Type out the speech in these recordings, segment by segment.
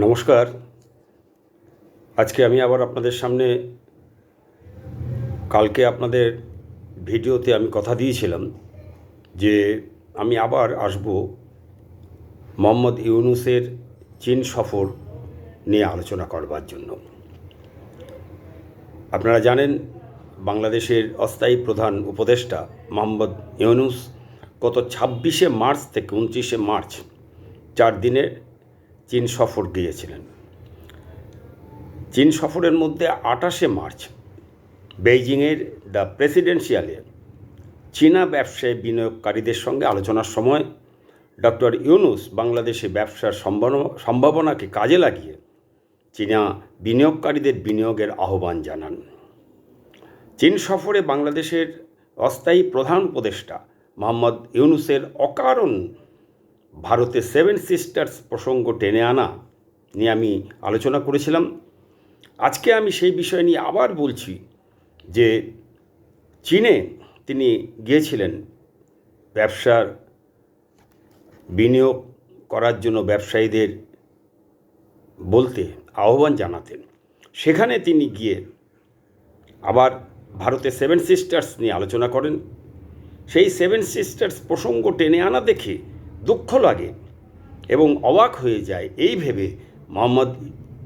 নমস্কার। আজকে আমি আবার আপনাদের সামনে কালকে আপনাদের ভিডিওতে আমি কথা দিয়েছিলাম যে আমি আবার আসব মোহাম্মদ ইউনুসের চীন সফর নিয়ে আলোচনা করবার জন্য। আপনারা জানেন, বাংলাদেশের অস্থায়ী প্রধান উপদেষ্টা মোহাম্মদ ইউনুস গত ছাব্বিশে মার্চ থেকে উনত্রিশে মার্চ চার দিনের চীন সফর গিয়েছিলেন। চীন সফরের মধ্যে আঠাশে মার্চ বেইজিংয়ের দ্য প্রেসিডেন্সিয়ালে চীনা ব্যবসায় বিনিয়োগকারীদের সঙ্গে আলোচনার সময় ডক্টর ইউনুস বাংলাদেশে ব্যবসার সম্ভাবনাকে কাজে লাগিয়ে চীনা বিনিয়োগকারীদের বিনিয়োগের আহ্বান জানান। চীন সফরে বাংলাদেশের অস্থায়ী প্রধান উপদেষ্টা মোহাম্মদ ইউনুসের অকারণ ভারতে সেভেন সিস্টার্স প্রসঙ্গ টেনে আনা নিয়ে আমি আলোচনা করেছিলাম। আজকে আমি সেই বিষয় নিয়ে আবার বলছি যে চীনে তিনি গিয়েছিলেন ব্যবসার বিনিয়োগ করার জন্য ব্যবসায়ীদের বলতে আহ্বান জানাতেন। সেখানে তিনি গিয়ে আবার ভারতে সেভেন সিস্টার্স নিয়ে আলোচনা করেন। সেই সেভেন সিস্টার্স প্রসঙ্গ টেনে আনা দেখে দুঃখ লাগে এবং অবাক হয়ে যায়। এই ভেবে মোহাম্মদ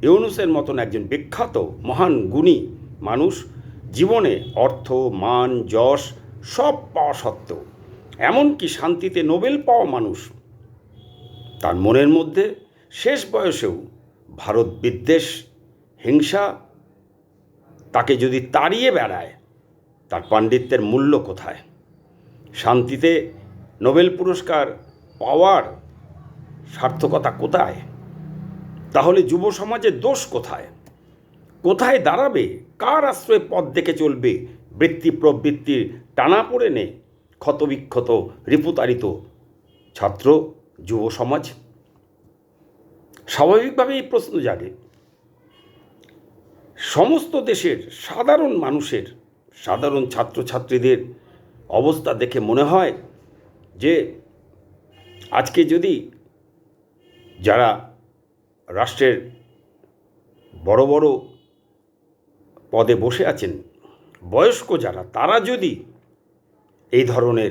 ইউনুসের মতন একজন বিখ্যাত, মহান, গুণী মানুষ জীবনে অর্থ, মান, যশ সব পাওয়া সত্ত্বেও এমনকি শান্তিতে নোবেল পাওয়া মানুষ, তার মনের মধ্যে শেষ বয়সেও ভারত বিদ্বেষ, হিংসা তাকে যদি তাড়িয়ে বেড়ায়, তার পাণ্ডিত্যের মূল্য কোথায়? শান্তিতে নোবেল পুরস্কার পাওয়ার সার্থকতা কোথায়? তাহলে যুব সমাজের দোষ কোথায়? কোথায় দাঁড়াবে? কার আশ্রয়ে পথ দেখে চলবে? বৃত্তি প্রবৃত্তির টানা পড়ে নে ক্ষতবিক্ষত রিপুতারিত ছাত্র, যুব সমাজ। স্বাভাবিকভাবেই এই প্রশ্ন জাগে। সমস্ত দেশের সাধারণ মানুষের, সাধারণ ছাত্রছাত্রীদের অবস্থা দেখে মনে হয় যে আজকে যদি যারা রাষ্ট্রের বড় বড় পদে বসে আছেন, বয়স্ক যারা, তারা যদি এই ধরনের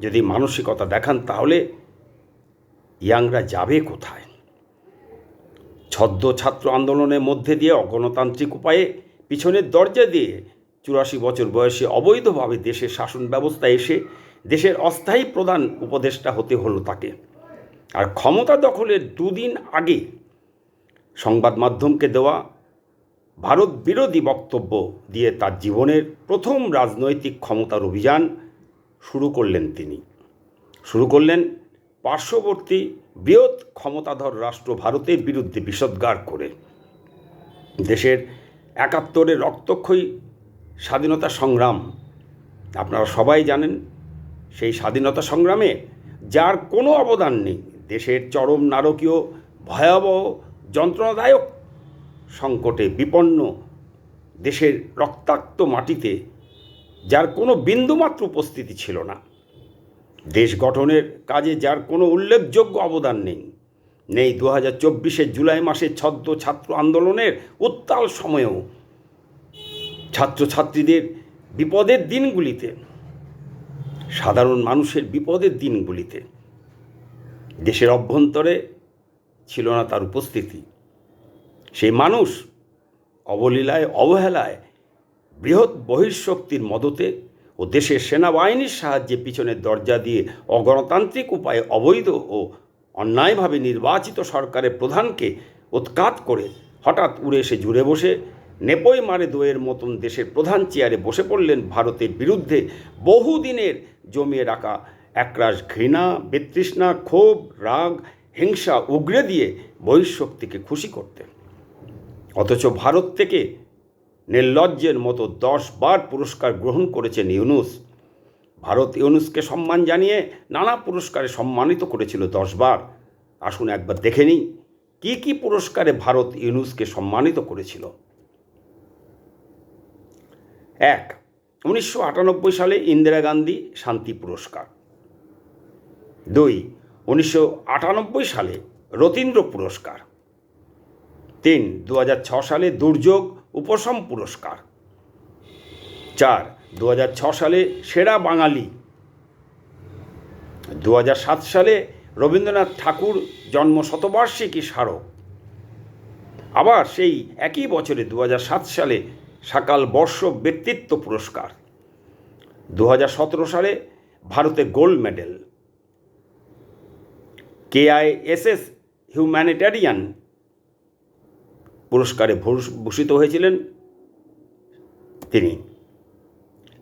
যদি মানসিকতা দেখান, তাহলে ইয়াংরা যাবে কোথায়? ছদ্ম ছাত্র আন্দোলনের মধ্যে দিয়ে অগণতান্ত্রিক উপায়ে পিছনের দরজা দিয়ে চুরাশি বছর বয়সে অবৈধভাবে দেশের শাসন ব্যবস্থা এসে দেশের অস্থায়ী প্রধান উপদেষ্টা হতে হলো তাকে। আর ক্ষমতা দখলের দুদিন আগে সংবাদ মাধ্যমকে দেওয়া ভারত বিরোধী বক্তব্য দিয়ে তার জীবনের প্রথম রাজনৈতিক ক্ষমতার অভিযান শুরু করলেন তিনি। শুরু করলেন পার্শ্ববর্তী বৃহৎ ক্ষমতাধর রাষ্ট্র ভারতের বিরুদ্ধে বিষোদ্গার করে। দেশের একাত্তরের রক্তক্ষয়ী স্বাধীনতা সংগ্রাম, আপনারা সবাই জানেন সেই স্বাধীনতা সংগ্রামে, যার কোনো অবদান নেই, দেশের চরম নারকীয় ভয়াবহ যন্ত্রণাদায়ক সংকটে বিপন্ন দেশের রক্তাক্ত মাটিতে, যার কোনো বিন্দুমাত্র উপস্থিতি ছিল না। দেশ গঠনের কাজে যার কোনো উল্লেখযোগ্য অবদান নেই। নেই দু হাজার চব্বিশের জুলাই মাসের ছদ্ম ছাত্র আন্দোলনের উত্তাল সময়েও। ছাত্রছাত্রীদের বিপদের দিনগুলিতে সাধারণ মানুষের বিপদের দিনগুলিতে দেশের অভ্যন্তরে ছিল না তার উপস্থিতি। সেই মানুষ অবলীলায়, অবহেলায় বৃহৎ বহিঃশক্তির মদতে ও দেশের সেনাবাহিনীর সাহায্যে পিছনের দরজা দিয়ে অগণতান্ত্রিক উপায়ে অবৈধ ও অন্যায়ভাবে নির্বাচিত সরকারের প্রধানকে উৎখাত করে হঠাৎ উড়ে এসে জুড়ে বসে নেপই মারে দোয়ের মতন দেশের প্রধান চেয়ারে বসে পড়লেন ভারতের বিরুদ্ধে বহুদিনের জমিয়ে রাখা একরাশ ঘৃণা, বিতৃষ্ণা, ক্ষোভ, রাগ, হিংসা, উগরে দিয়ে বহিঃশক্তিকে খুশি করতে। অথচ ভারত থেকে নির্লজ্জের মতো দশ বার পুরস্কার গ্রহণ করেছেন ইউনুস। ভারত ইউনুসকে সম্মান জানিয়ে নানা পুরস্কারে সম্মানিত করেছিল দশবার আসুন একবার দেখে নিই, কী কী পুরস্কারে ভারত ইউনুসকে সম্মানিত করেছিল? এক, উনিশশো আটানব্বই সালে ইন্দিরা গান্ধী শান্তি পুরস্কার। দুই, উনিশশো আটানব্বই সালে রতীন্দ্র পুরস্কার। তিন দু সালে দুর্যোগ উপশম পুরস্কার। চার দু সালে সেরা বাঙালি। দু সালে রবীন্দ্রনাথ ঠাকুর জন্ম শতবার্ষিকী স্মারক। আবার সেই একই বছরে দু সালে সাকাল বর্ষ ব্যক্তিত্ব পুরস্কার। দু হাজার সতেরো সালে ভারতে গোল্ড মেডেল। কেআইএসএস হিউম্যানিটারিয়ান পুরস্কারে ভূষ- ভূষিত হয়েছিলেন তিনি।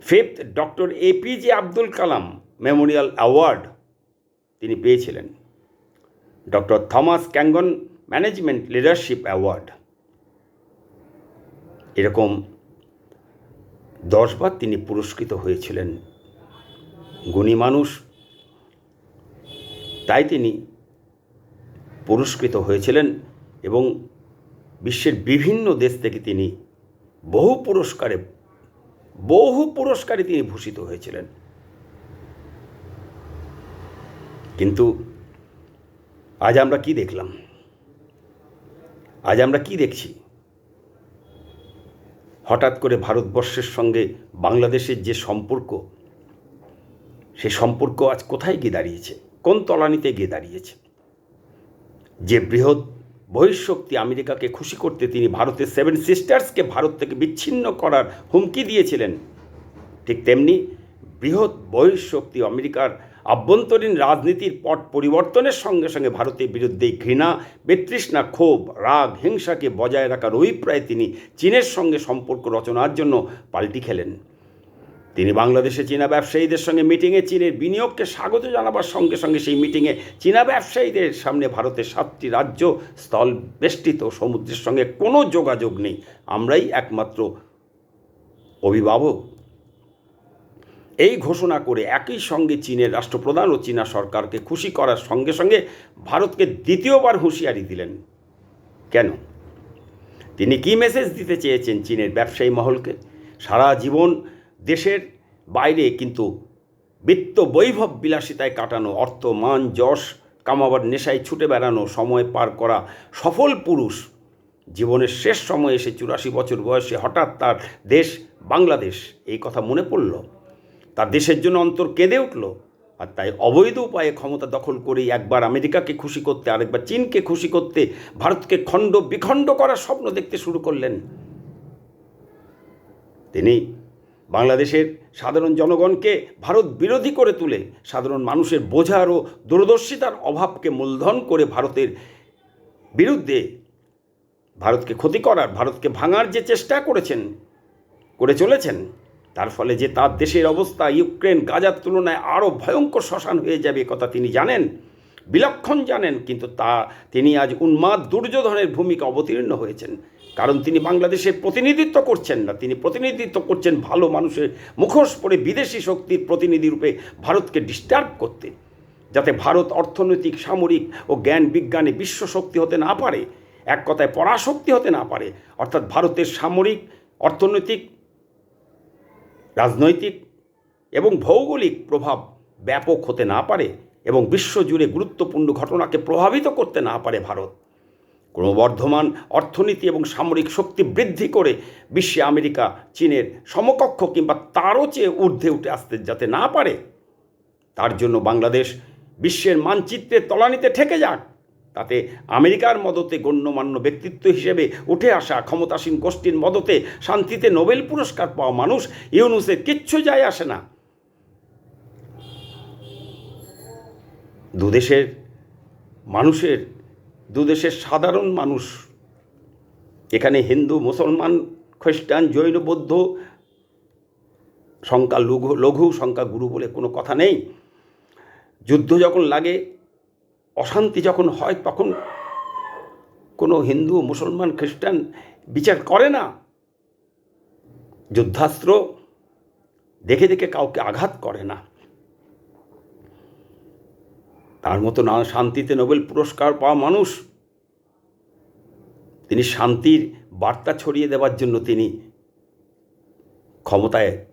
Fifth doctor APJ Abdul Kalam memorial award তিনি পেয়েছিলেন। Doctor Thomas ক্যাঙ্গন management leadership award. এরকম দশবার তিনি পুরস্কৃত হয়েছিলেন। গুণী মানুষ। তাই তিনি পুরস্কৃত হয়েছিলেন এবং বিশ্বের বিভিন্ন দেশ থেকে তিনি বহু পুরস্কারে বহু পুরস্কারে তিনি ভূষিত হয়েছিলেন। কিন্তু আজ আমরা কি দেখলাম? আজ আমরা কি দেখছি? হঠাৎ করে ভারতবর্ষের সঙ্গে বাংলাদেশের যে সম্পর্ক, সে সম্পর্ক আজ কোথায় গিয়ে দাঁড়িয়েছে? কোন তলানিতে গিয়ে দাঁড়িয়েছে? যে বৃহৎ বহিঃশক্তি আমেরিকাকে খুশি করতে তিনি ভারতের সেভেন সিস্টার্সকে ভারত থেকে বিচ্ছিন্ন করার হুমকি দিয়েছিলেন, ঠিক তেমনি বৃহৎ বহিঃশক্তি আমেরিকার আভ্যন্তরীণ রাজনীতির পট পরিবর্তনের সঙ্গে সঙ্গে ভারতের বিরুদ্ধে ঘৃণা, বিতৃষ্ণা, ক্ষোভ, রাগ, হিংসাকে বজায় রাখার অভিপ্রায় তিনি চীনের সঙ্গে সম্পর্ক রচনার জন্য পাল্টি খেলেন। তিনি বাংলাদেশে চীনা ব্যবসায়ীদের সঙ্গে মিটিংয়ে চীনের বিনিয়োগকে স্বাগত জানাবার সঙ্গে সঙ্গে সেই মিটিংয়ে চীনা ব্যবসায়ীদের সামনে ভারতের সাতটি রাজ্য স্থল বেষ্টিত। সমুদ্রের সঙ্গে কোনো যোগাযোগ নেই। আমরাই একমাত্র অভিভাবক। এই ঘোষণা করে একই সঙ্গে চীনের রাষ্ট্রপ্রধান ও চীনা সরকারকে খুশি করার সঙ্গে সঙ্গে ভারতকে দ্বিতীয়বার হুঁশিয়ারি দিলেন। কেন? তিনি কি মেসেজ দিতে চেয়েছেন চীনের ব্যবসায়ী মহলকে? সারা জীবন দেশের বাইরে কিন্তু বিত্ত বৈভব বিলাসিতায় কাটানো অর্থ, মান, যশ, কামাবার নেশায় ছুটে বেড়ানো, সময় পার করা সফল পুরুষ, জীবনের শেষ সময় এসে চুরাশি বছর বয়সে হঠাৎ তার দেশ বাংলাদেশ, এই কথা মনে পড়ল? তার দেশের জন্য অন্তর কেঁদে উঠল। আর তাই অবৈধ উপায়ে ক্ষমতা দখল করেই একবার আমেরিকাকে খুশি করতে, আরেকবার চীনকে খুশি করতে, ভারতকে খণ্ড বিখণ্ড করার স্বপ্ন দেখতে শুরু করলেন। তিনি বাংলাদেশের সাধারণ জনগণকে ভারত বিরোধী করে তুলে, সাধারণ মানুষের বোঝার ও দূরদর্শিতার অভাবকে মূলধন করে ভারতের বিরুদ্ধে ভারতকে ক্ষতি করার, ভারতকে ভাঙার যে চেষ্টা করেছেন, করে চলেছেন তার ফলে যে তার দেশের অবস্থা ইউক্রেন গাজার তুলনায় আরও ভয়ঙ্কর শ্মশান হয়ে যাবে কথা তিনি জানেন। বিলক্ষণ জানেন, কিন্তু তা তিনি আজ উন্মাদ দুর্যোধনের ভূমিকা অবতীর্ণ হয়েছেন। কারণ তিনি বাংলাদেশের প্রতিনিধিত্ব করছেন না, তিনি প্রতিনিধিত্ব করছেন ভালো মানুষের মুখোশ পরে বিদেশি শক্তির প্রতিনিধি রূপে ভারতকে ডিস্টার্ব করতে। যাতে ভারত অর্থনৈতিক, সামরিক ও জ্ঞান বিজ্ঞানে বিশ্ব শক্তি হতে না পারে, এক কথায় পরাশক্তি হতে না পারে, অর্থাৎ ভারতের সামরিক, অর্থনৈতিক রাজনৈতিক এবং ভৌগোলিক প্রভাব ব্যাপক হতে না পারে এবং বিশ্বজুড়ে গুরুত্বপূর্ণ ঘটনাকে প্রভাবিত করতে না পারে ভারত। ক্রমবর্ধমান অর্থনীতি এবং সামরিক শক্তি বৃদ্ধি করে বিশ্বে আমেরিকা, চীনের সমকক্ষ কিংবা তারও চেয়ে ঊর্ধ্বে উঠে আসতে যাতে না পারে, তার জন্য বাংলাদেশ বিশ্বের মানচিত্রের তলানিতে ঠেকে যাক। তাতে আমেরিকার মদতে গণ্যমান্য ব্যক্তিত্ব হিসেবে উঠে আসা ক্ষমতাসীন গোষ্ঠীর মদতে শান্তিতে নোবেল পুরস্কার পাওয়া মানুষ ইউনুসের কিচ্ছু যায় আসে না। দুদেশের মানুষের, দুদেশের সাধারণ মানুষ, এখানে হিন্দু, মুসলমান, খ্রিস্টান, জৈন, বৌদ্ধ, সংখ্যা লঘু লঘু সংখ্যা গুরু বলে কোনো কথা নেই। যুদ্ধ যখন লাগে অশান্তি যখন হয়, তখন কোনো হিন্দু, মুসলমান, খ্রিস্টান বিচার করে না। যুদ্ধাস্ত্র দেখে দেখে কাউকে আঘাত করে না। তার মতো না, শান্তিতে নোবেল পুরস্কার পাওয়া মানুষ, তিনি শান্তির বার্তা ছড়িয়ে দেওয়ার জন্য তিনি ক্ষমতায়,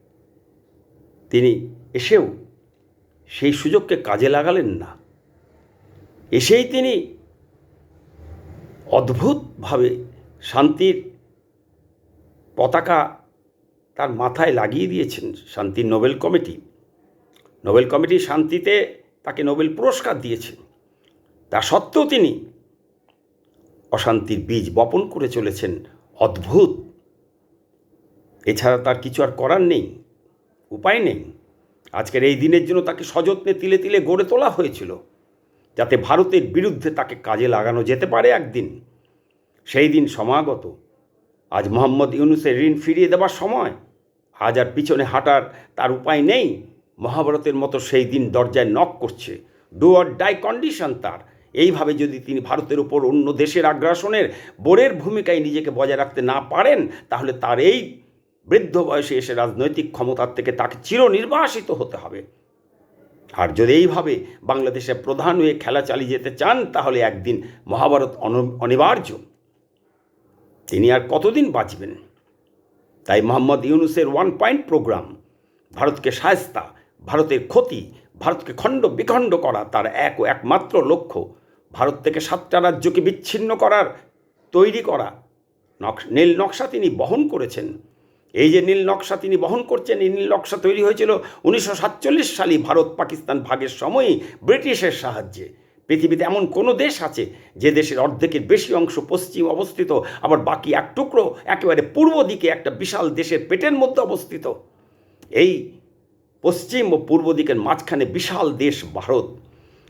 তিনি এসেও সেই সুযোগকে কাজে লাগালেন না। এসেই তিনি অদ্ভুতভাবে শান্তির পতাকা তার মাথায় লাগিয়ে দিয়েছেন শান্তির নোবেল কমিটি। নোবেল কমিটি শান্তিতে তাকে নোবেল পুরস্কার দিয়েছে তা সত্ত্বেও তিনি অশান্তির বীজ বপন করে চলেছেন। অদ্ভুত। এছাড়া তার কিছু আর করার নেই, উপায় নেই। আজকের এই দিনের জন্য তাকে সযত্নে তিলে তিলে গড়ে তোলা হয়েছিল। যাতে ভারতের বিরুদ্ধে তাকে কাজে লাগানো যেতে পারে একদিন। সেই দিন সমাগত। আজ মোহাম্মদ ইউনুসের ঋণ ফিরিয়ে দেওয়ার সময়। আজ আর পিছনে হাঁটার তার উপায় নেই। মহাভারতের মতো সেই দিন দরজায় নক করছে। ডু অর ডাই কন্ডিশন তার। এইভাবে যদি তিনি ভারতের উপর অন্য দেশের আগ্রাসনের বোরের ভূমিকায় নিজেকে বজায় রাখতে না পারেন, তাহলে তার এই বৃদ্ধ বয়সে এসে রাজনৈতিক ক্ষমতার থেকে তাকে চিরনির্বাসিত হতে হবে। আর যদি এইভাবে বাংলাদেশের প্রধান হয়ে খেলা চালিয়ে যেতে চান, তাহলে একদিন মহাভারত অন- অনিবার্য। তিনি আর কতদিন বাঁচবেন? তাই মোহাম্মদ ইউনুসের ওয়ান পয়েন্ট প্রোগ্রাম, ভারতকে সায়স্তা, ভারতের ক্ষতি, ভারতকে খণ্ড বিখণ্ড করা, তার এক ও একমাত্র লক্ষ্য, ভারত থেকে সাতটা রাজ্যকে বিচ্ছিন্ন করার, তৈরি করা। নকশ নীল নকশা তিনি বহন করেছেন। এই যে নীল নকশা তিনি বহন করছেন, এই নীল নকশা তৈরি হয়েছিল উনিশশো সাতচল্লিশ সালে। ভারত পাকিস্তান ভাগের সময়ই ব্রিটিশের সাহায্যে। পৃথিবীতে এমন কোনো দেশ আছে যে দেশের অর্ধেকের বেশি অংশ পশ্চিম অবস্থিত, আবার বাকি এক টুকরো একেবারে পূর্ব দিকে একটা বিশাল দেশের পেটের মধ্যে অবস্থিত। এই পশ্চিম ও পূর্ব দিকের মাঝখানে বিশাল দেশ ভারত।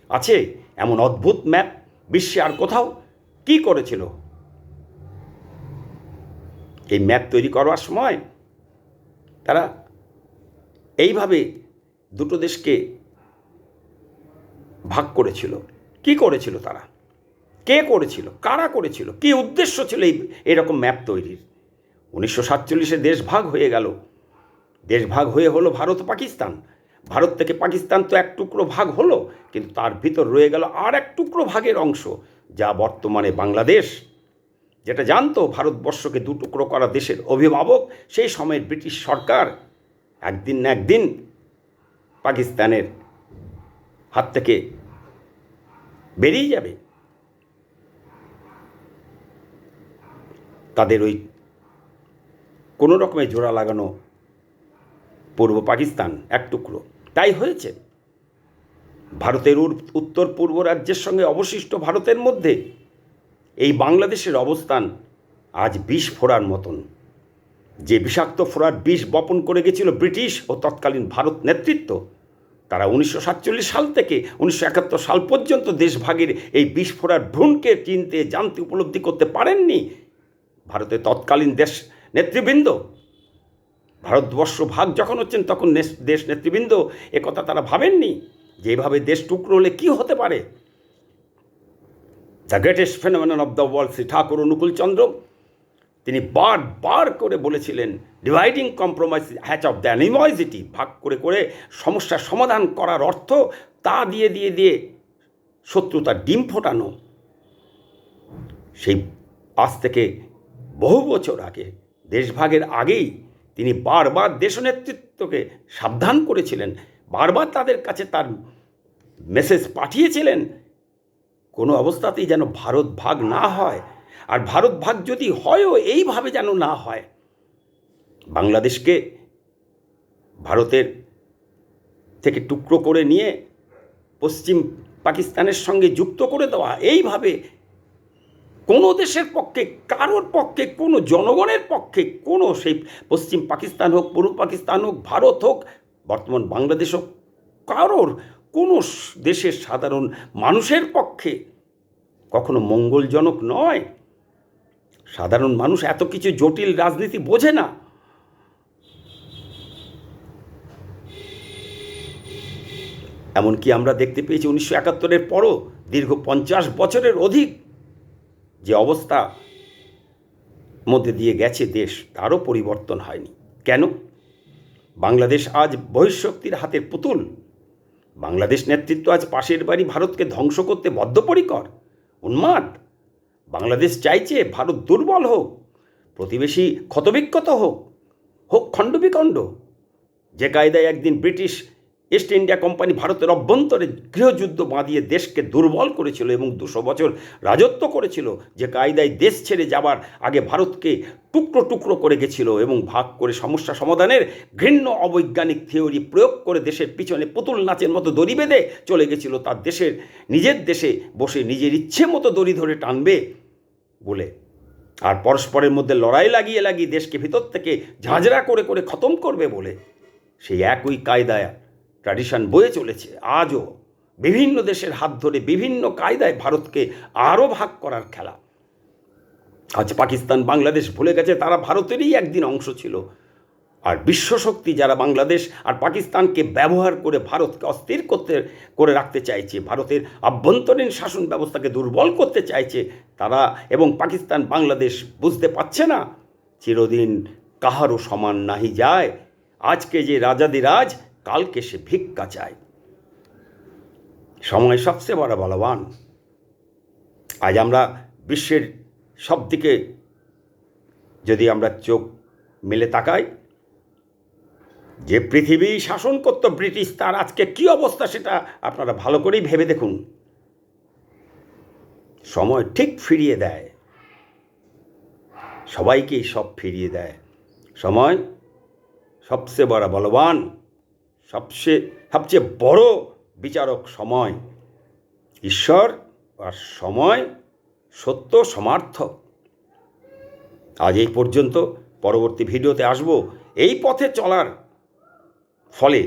আছে এমন অদ্ভুত ম্যাপ, বিশ্বে আর কোথাও কি করেছিল? এই ম্যাপ তৈরি করার সময় তারা এইভাবে দুটো দেশকে ভাগ করেছিল। কি করেছিল তারা? কে করেছিল? কারা করেছিল? কি উদ্দেশ্য ছিল এই, এরকম ম্যাপ তৈরির? উনিশশো সাতচল্লিশে দেশ ভাগ হয়ে গেল। দেশ ভাগ হয়ে হলো ভারত, পাকিস্তান। ভারত থেকে পাকিস্তান তো এক টুকরো ভাগ হলো, কিন্তু তার ভিতর রয়ে গেল আর এক টুকরো ভাগের অংশ, যা বর্তমানে বাংলাদেশ যেটা জানতো ভারতবর্ষকে দু টুকরো করা দেশের অভিভাবক, সেই সময়ের ব্রিটিশ সরকার একদিন না একদিন পাকিস্তানের হাত থেকে বেরিয়ে যাবে। তাদের ওই কোনো রকমের জোড়া লাগানো পূর্ব পাকিস্তান এক টুকরো। তাই হয়েছে। ভারতের উত্তর পূর্ব রাজ্যের সঙ্গে অবশিষ্ট ভারতের মধ্যে এই বাংলাদেশের অবস্থান আজ বিষ ফোড়ার মতন। যে বিষাক্ত ফোড়ার বিষ বপন করে গেছিল ব্রিটিশ ও তৎকালীন ভারত নেতৃত্ব, তারা উনিশশো সাতচল্লিশ সাল থেকে উনিশশো একাত্তর সাল পর্যন্ত দেশভাগের এই বিষ ফোড়ার ভ্রূণকে চিনতে, জানতে উপলব্ধি করতে পারেননি ভারতের তৎকালীন দেশ নেতৃবৃন্দ। ভারতবর্ষ ভাগ যখন হচ্ছেন, তখন দেশ নেতৃবৃন্দ, একথা তারা ভাবেননি যে এভাবে দেশ টুকরো হলে কী হতে পারে। The greatest phenomenon of the world Shri Thakur Anukulchandra তিনি বার বার করে বলেছিলেন dividing compromise hatch of the animosity ভাগ করে করে সমস্যার সমাধান করার অর্থ, তা দিয়ে দিয়ে দিয়ে শত্রুতার ডিম ফোটানো। সেই আজ থেকে বহু বছর আগে, দেশভাগের আগেই তিনি বারবার দেশনেতৃত্বকে সাবধান করেছিলেন বারবার তাদের কাছে তার মেসেজ পাঠিয়েছিলেন কোনো অবস্থাতেই যেন ভারত ভাগ না হয়। আর ভারত ভাগ যদি হয়ও, এইভাবে যেন না হয়। বাংলাদেশকে ভারতের থেকে টুকরো করে নিয়ে পশ্চিম পাকিস্তানের সঙ্গে যুক্ত করে দেওয়া, এইভাবে কোনো দেশের পক্ষে, কারোর পক্ষে, কোনো জনগণের পক্ষে, কোনো সেই পশ্চিম পাকিস্তান হোক, পূর্ব পাকিস্তান হোক, ভারত হোক, বর্তমান বাংলাদেশ হোক, কারোর কোনো দেশের সাধারণ মানুষের পক্ষে কখনো মঙ্গলজনক নয়। সাধারণ মানুষ এত কিছু জটিল রাজনীতি বোঝে না। এমনকি আমরা দেখতে পেয়েছি উনিশশো একাত্তরের পরও দীর্ঘ পঞ্চাশ বছরের অধিক যে অবস্থা মধ্যে দিয়ে গেছে দেশ, তারও পরিবর্তন হয়নি। কেন? বাংলাদেশ আজ বহিঃশক্তির হাতের পুতুল। বাংলাদেশ নেতৃত্ব আজ পাশের বাড়ি ভারতকে ধ্বংস করতে বদ্ধপরিকর? উন্মাদ। বাংলাদেশ চাইছে ভারত দুর্বল হোক, প্রতিবেশী ক্ষতবিক্ষত হোক হোক খণ্ডবিখণ্ড। যে কায়দায় একদিন ব্রিটিশ ইস্ট ইন্ডিয়া কোম্পানি ভারতের অভ্যন্তরে গৃহযুদ্ধ বাঁধিয়ে দেশকে দুর্বল করেছিল এবং দুশো বছর রাজত্ব করেছিল। যে কায়দায় দেশ ছেড়ে যাবার আগে ভারতকে টুকরো টুকরো করে গেছিল এবং ভাগ করে সমস্যা সমাধানের ঘৃণ্য অবৈজ্ঞানিক থিওরি প্রয়োগ করে দেশের পিছনে পুতুল নাচের মতো দড়ি বেঁধে চলে গেছিল। তার দেশের, নিজের দেশে বসে নিজের ইচ্ছে মতো দড়ি ধরে টানবে বলে। আর পরস্পরের মধ্যে লড়াই লাগিয়ে লাগিয়ে দেশকে ভিতর থেকে ঝাঁঝরা করে করে খতম করবে বলে। সেই একই কায়দায় ট্র্যাডিশন বয়ে চলেছে। আজও বিভিন্ন দেশের হাত ধরে বিভিন্ন কায়দায় ভারতকে আরও ভাগ করার খেলা। আজ পাকিস্তান, বাংলাদেশ ভুলে গেছে, তারা ভারতেরই একদিন অংশ ছিল। আর বিশ্বশক্তি যারা বাংলাদেশ আর পাকিস্তানকে ব্যবহার করে ভারতকে অস্থির করতে, করে রাখতে চাইছে, ভারতের আভ্যন্তরীণ শাসন ব্যবস্থাকে দুর্বল করতে চাইছে, তারা এবং পাকিস্তান, বাংলাদেশ বুঝতে পারছে না, চিরদিন কাহারও সমান নাহি যায়। আজকে যে রাজাদিরাজ কালকে সে ভিক্ষা চায়। সময় সবচেয়ে বড় বলবান। আজ আমরা বিশ্বের সব দিকে যদি আমরা চোখ মেলে তাকাই, যে পৃথিবী শাসন করত ব্রিটিশ, তার আজকে কি অবস্থা সেটা আপনারা ভালো করেই ভেবে দেখুন। সময় ঠিক ফিরিয়ে দেয়। সবাইকেই সব ফিরিয়ে দেয়। সময় সবচেয়ে বড় বলবান। সবচেয়ে সবচেয়ে বড় বিচারক সময় ঈশ্বর আর সময় সত্য সমার্থক। আজ এই পর্যন্ত, পরবর্তী ভিডিওতে আসব এই পথে চলার ফলে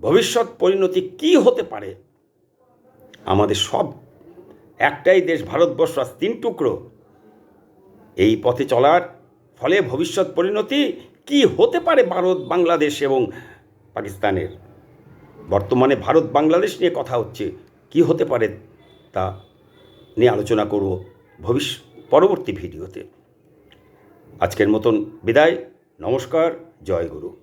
ভবিষ্যৎ পরিণতি কি হতে পারে? আমাদের সব, একটাই দেশ ভারতবর্ষ আজ তিন টুকরো। এই পথে চলার ফলে ভবিষ্যৎ পরিণতি কি হতে পারে ভারত, বাংলাদেশ এবং পাকিস্তানের। বর্তমানে ভারত বাংলাদেশ নিয়ে কথা হচ্ছে, কি হতে পারে তা নিয়ে আলোচনা করব ভবিষ্য পরবর্তী ভিডিওতে। আজকের মতন বিদায়, নমস্কার, জয় গুরু।